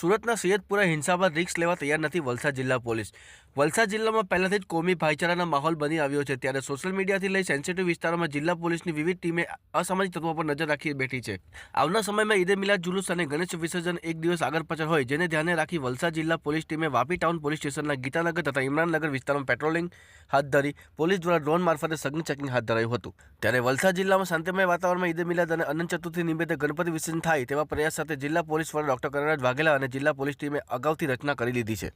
સુરતના સૈયદપુરા હિંસા બાદ રિસ્ક લેવા તૈયાર નથી વલસાડ જિલ્લા પોલીસ. વલસાડ જિલ્લામાં પહેલાથી જ કોમી ભાઈચારાના માહોલ બની આવ્યો છે, ત્યારે સોશિયલ મીડિયાથી લઈ સેન્સિટિવ વિસ્તારોમાં જિલ્લા પોલીસની વિવિધ ટીમે અસામાજિક તત્વો પર નજર રાખી બેઠી છે. આવના સમયમાં ઈદે મિલાદ જુલુસ અને ગણેશ વિસર્જન એક દિવસ આગળ પાછળ હોય, જેને ધ્યાને રાખી વલસાડ જિલ્લા પોલીસ ટીમે વાપી ટાઉન પોલીસ સ્ટેશનના ગીતાનગર તથા ઇમરાનનગર વિસ્તારમાં પેટ્રોલિંગ હાથ ધરી પોલીસ દ્વારા ડ્રોન મારફતે સઘન ચેકિંગ હાથ ધરાયું હતું. ત્યારે વલસાડ જિલ્લામાં શાંતિમય વાતાવરણમાં ઈદે મિલાદ અને અનંત ચતુર્થી નિમિત્તે ગણપતિ વિસર્જન થાય તેવા પ્રયાસ સાથે જિલ્લા પોલીસ વડા ડોક્ટર કરણરાજ વાઘેલા અને જિલ્લા પોલીસ ટીમે અગાઉથી રચના કરી લીધી છે.